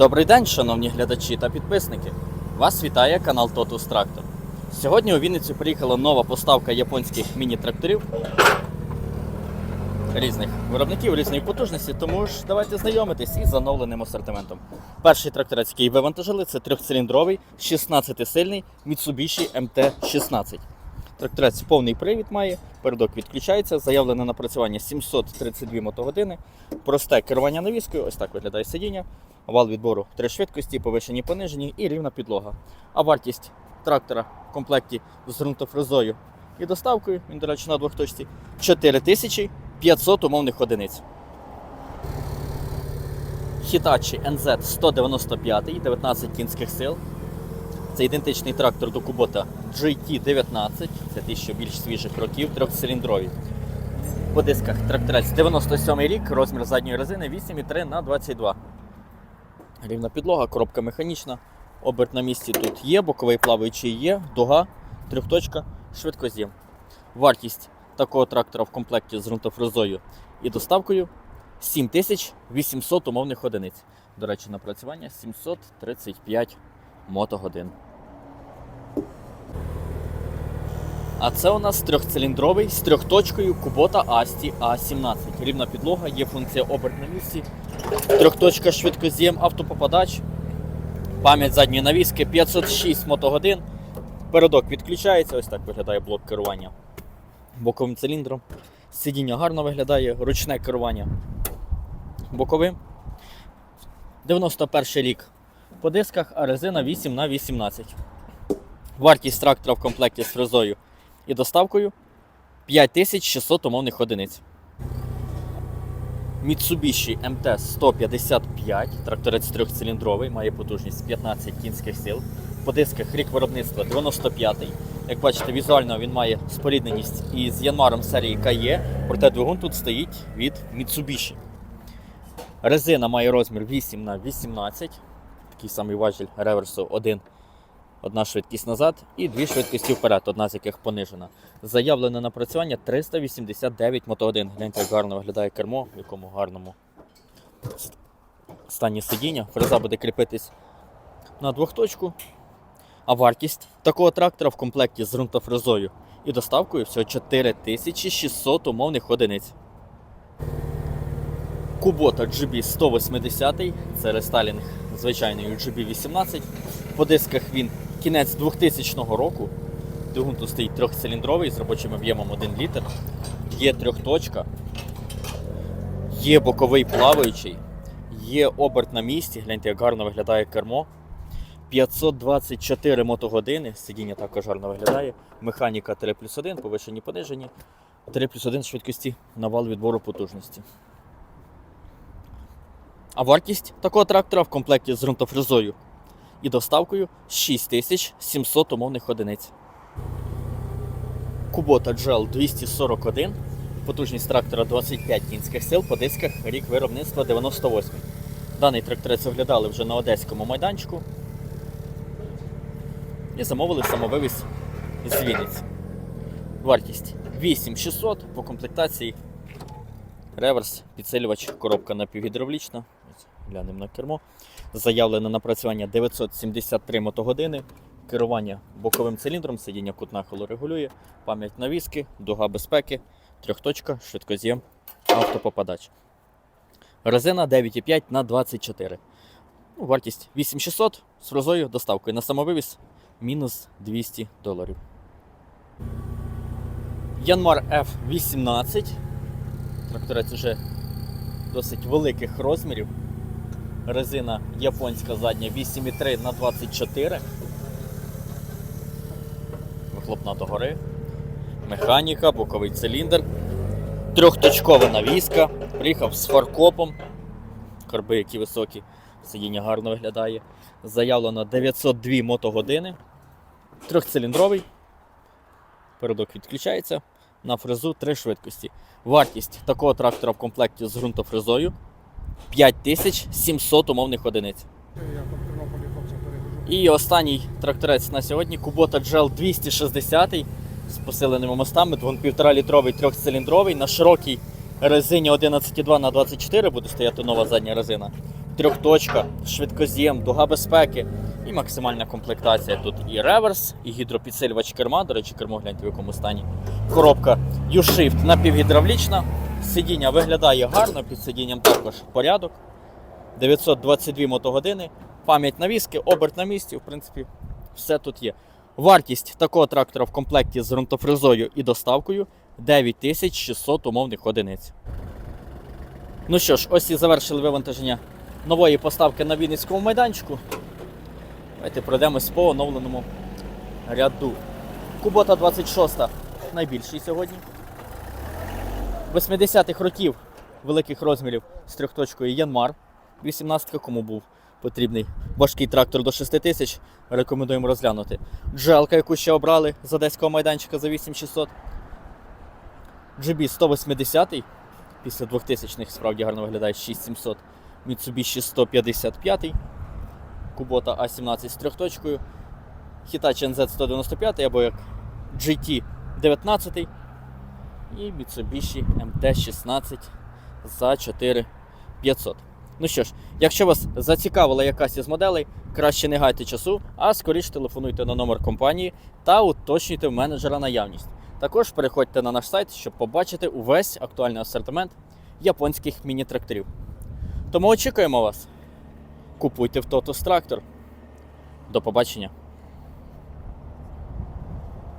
Добрий день, шановні глядачі та підписники. Вас вітає канал Totus Tractor. Сьогодні у Вінницю приїхала нова поставка японських міні-тракторів різних виробників, різної потужності, тому ж давайте знайомитись із оновленим асортиментом. Перший тракторець, який вивантажили, це трьохциліндровий 16-сильний Mitsubishi MT-16. Тракторець повний привід має, передок відключається, заявлене напрацювання 732 мотогодини, просте керування навіскою, ось так виглядає сидіння, вал відбору три швидкості, повишені, понижені і рівна підлога. А вартість трактора в комплекті з ґрунтофрезою і доставкою, він, до речі, на двохточці, 4500 умовних одиниць. Hitachi NZ 195, 19 кінських сил. Це ідентичний трактор до Кубота GT19, це ті, що більш свіжих років, трьохциліндрові. По дисках тракторець 97 рік, розмір задньої резини 8,3 на 22. Рівна підлога, коробка механічна, оберт на місці тут є, боковий плаваючий є, дуга, трьохточка, швидкоз'єм. Вартість такого трактора в комплекті з ґрунтофрезою і доставкою 7800 умовних одиниць. До речі, напрацювання 735 мотогодин. А це у нас трьохциліндровий з трьохточкою Kubota Asti A17. Рівна підлога, є функція оберт на місці, трьохточка швидкоз'єм, автопопадач, пам'ять задньої навіски 506 мотогодин. Передок відключається, ось так виглядає блок керування боковим циліндром. Сидіння гарно виглядає, ручне керування боковим. 91 рік по дисках, а резина 8 на 18. Вартість трактора в комплекті з фрезою і доставкою 5600 умовних одиниць. Mitsubishi MT-155, тракторець трьохциліндровий, має потужність 15 кінських сил. По дисках рік виробництва 95-й. Як бачите, візуально він має спорідненість із Янмаром серії KE, проте двигун тут стоїть від Mitsubishi. Резина має розмір 8 на 18 такий самий важіль реверсу 1, одна швидкість назад і дві швидкості вперед, одна з яких понижена. Заявлене напрацювання 389 мотогодин. Гляньте, як гарно виглядає кермо, в якому гарному стані сидіння. Фреза буде кріпитись на двохточку. А вартість такого трактора в комплекті з ґрунтофрезою і доставкою всього 4600 умовних одиниць. Кубота GB 180, це рестайлінг звичайний GB 18. По дисках він кінець 2000 року. Двигун тут стоїть трьохциліндровий з робочим об'ємом 1 літр. Є трьохточка, є боковий плаваючий, є оберт на місці. Гляньте, як гарно виглядає кермо. 524 мотогодини, сидіння також гарно виглядає. Механіка 3 плюс 1, повишені понижені. 3 плюс 1 швидкості на вал відбору потужності. А вартість такого трактора в комплекті з ґрунтофрезою і доставкою 6700 умовних одиниць. Kubota GL 241, потужність трактора 25 кінських сил, по дисках рік виробництва 98. Даний тракторець оглядали вже на одеському майданчику і замовили самовивіз з Вінниці. Вартість 8600 по комплектації Реверс, підсилювач, коробка напівгідравлічна. Глянемо на кермо. Заявлене напрацювання 973 мотогодини. Керування боковим циліндром, сидіння кут нахилу регулює, пам'ять навіски, дуга безпеки, трьохточка, швидкоз'єм, автопопадач. Резина 9,5 на 24. Ну, вартість 8600 з фрезою доставкою на самовивіз мінус 200 доларів. Янмар F18. Тракторець вже досить великих розмірів. Резина японська задня 8,3 на 24. Вихлопна догори. Механіка, боковий циліндр. Трьохточкова навіска. Приїхав з фаркопом. Карби які високі. Сидіння гарно виглядає. Заявлено 902 мотогодини. Трьохциліндровий. Передок відключається на фрезу 3 швидкості. Вартість такого трактора в комплекті з ґрунтофрезою 5700 умовних одиниць. І останній тракторець на сьогодні Kubota GL 260 з посиленими мостами, двигун 1,5 літровий трьохциліндровий на широкій резині 11,2 на 24 буде стояти нова задня резина. трьохточка, швидкоз'єм, дуга безпеки і максимальна комплектація. Тут і реверс, і гідропідсилювач керма. До речі, кермо гляньте в якому стані. Коробка U-Shift напівгідравлічна. Сидіння виглядає гарно, під сидінням також порядок. 922 мотогодини, пам'ять навіски, оберт на місці, в принципі, все тут є. Вартість такого трактора в комплекті з ґрунтофрезою і доставкою 9600 умовних одиниць. Ну що ж, ось і завершили вивантаження нової поставки на Вінницькому майданчику. Давайте пройдемось по оновленому ряду. Кубота 26 найбільший сьогодні. 80-х років великих розмірів з трьохточкою Янмар. 18 кому був потрібний важкий трактор до 6 тисяч, рекомендуємо розглянути. Джелка, яку ще обрали з одеського майданчика за 8600. GB 180 після 2000-х справді гарно виглядає 6700. Mitsubishi 155. Кубота А17 з трьохточкою. Hitachi NZ 195 або як GT 19 і Mitsubishi MT16 за 4500. Ну що ж, якщо вас зацікавила якась із моделей, краще не гайте часу, а скоріше телефонуйте на номер компанії та уточнюйте в менеджера наявність. Також переходьте на наш сайт, щоб побачити увесь актуальний асортимент японських міні-тракторів. Тому очікуємо вас. Купуйте в Totus трактор. До побачення!